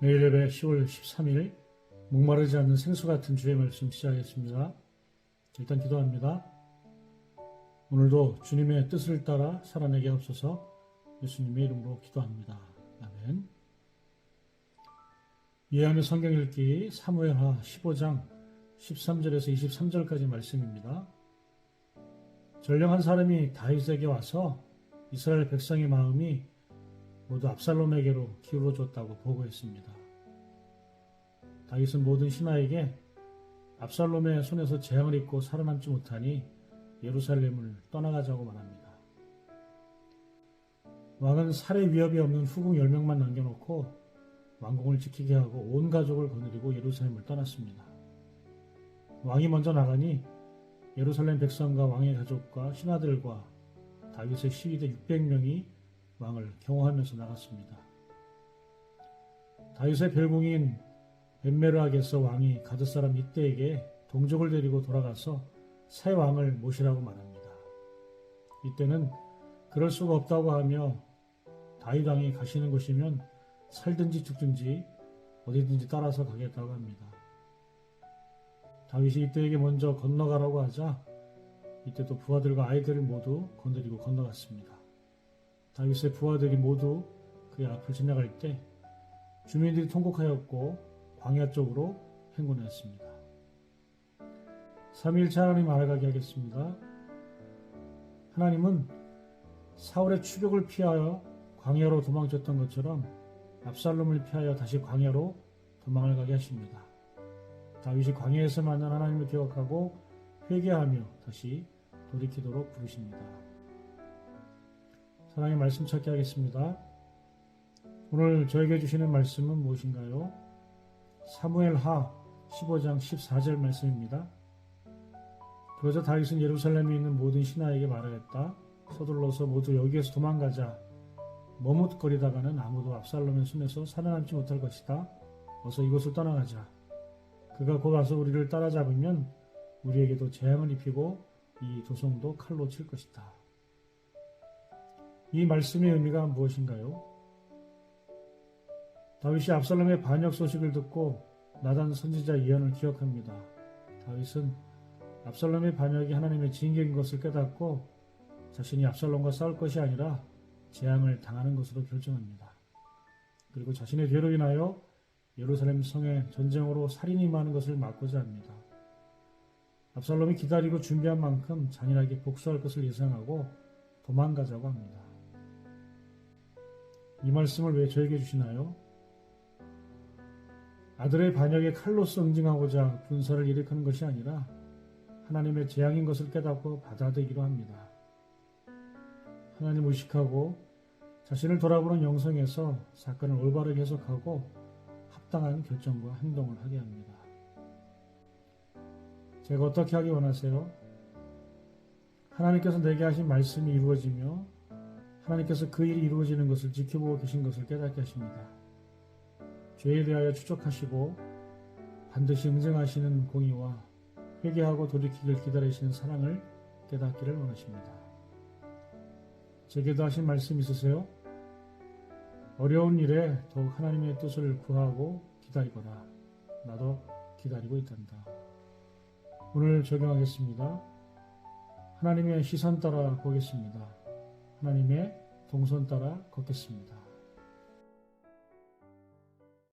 매일 예배 10월 13일 목마르지 않는 생수 같은 주의 말씀 시작하겠습니다. 일단 기도합니다. 오늘도 주님의 뜻을 따라 살아내게 없어서 예수님의 이름으로 기도합니다. 아멘. 이해하는 성경 읽기 사무엘하 15장 13절에서 23절까지 말씀입니다. 전령한 사람이 다윗에게 와서 이스라엘 백성의 마음이 모두 압살롬에게로 기울어졌다고 보고했습니다. 다윗은 모든 신하에게 압살롬의 손에서 재앙을 입고 살아남지 못하니 예루살렘을 떠나가자고 말합니다. 왕은 살해 위협이 없는 후궁 10명만 남겨놓고 왕궁을 지키게 하고 온 가족을 거느리고 예루살렘을 떠났습니다. 왕이 먼저 나가니 예루살렘 백성과 왕의 가족과 신하들과 다윗의 시위대 600명이 왕을 경호하면서 나갔습니다. 다윗의 별궁인 벤메르악에서 왕이 가드 사람 이때에게 동족을 데리고 돌아가서 새 왕을 모시라고 말합니다. 이때는 그럴 수가 없다고 하며 다윗 왕이 가시는 곳이면 살든지 죽든지 어디든지 따라서 가겠다고 합니다. 다윗이 이때에게 먼저 건너가라고 하자 이때도 부하들과 아이들을 모두 건드리고 건너갔습니다. 다윗의 부하들이 모두 그의 앞을 지나갈 때 주민들이 통곡하였고 광야 쪽으로 행군했습니다. 3일차 하나님 알아가게 하겠습니다. 하나님은 사울의 추격을 피하여 광야로 도망쳤던 것처럼 압살롬을 피하여 다시 광야로 도망을 가게 하십니다. 다윗이 광야에서 만난 하나님을 기억하고 회개하며 다시 돌이키도록 부르십니다. 사랑의 말씀 찾기 하겠습니다. 오늘 저에게 주시는 말씀은 무엇인가요? 사무엘 하 15장 14절 말씀입니다. 그러자 다윗은 예루살렘에 있는 모든 신하에게 말하였다. 서둘러서 모두 여기에서 도망가자. 머뭇거리다가는 아무도 압살롬의 손에서 살아남지 못할 것이다. 어서 이곳을 떠나가자. 그가 곧 와서 우리를 따라잡으면 우리에게도 재앙을 입히고 이 도성도 칼로 칠 것이다. 이 말씀의 의미가 무엇인가요? 다윗이 압살롬의 반역 소식을 듣고 나단 선지자 예언을 기억합니다. 다윗은 압살롬의 반역이 하나님의 징계인 것을 깨닫고 자신이 압살롬과 싸울 것이 아니라 재앙을 당하는 것으로 결정합니다. 그리고 자신의 죄로 인하여 예루살렘 성에 전쟁으로 살인이 많은 것을 막고자 합니다. 압살롬이 기다리고 준비한 만큼 잔인하게 복수할 것을 예상하고 도망가자고 합니다. 이 말씀을 왜 저에게 주시나요? 아들의 반역에 칼로서 응징하고자 분사를 일으키는 것이 아니라 하나님의 재앙인 것을 깨닫고 받아들이기로 합니다. 하나님 의식하고 자신을 돌아보는 영성에서 사건을 올바르게 해석하고 합당한 결정과 행동을 하게 합니다. 제가 어떻게 하기 원하세요? 하나님께서 내게 하신 말씀이 이루어지며 하나님께서 그 일이 이루어지는 것을 지켜보고 계신 것을 깨닫게 하십니다. 죄에 대하여 추적하시고 반드시 응징하시는 공의와 회개하고 돌이키길 기다리시는 사랑을 깨닫기를 원하십니다. 제게도 하신 말씀 있으세요? 어려운 일에 더욱 하나님의 뜻을 구하고 기다리거라. 나도 기다리고 있단다. 오늘 적용하겠습니다. 하나님의 시선 따라 보겠습니다. 하나님의 동선 따라 걷겠습니다.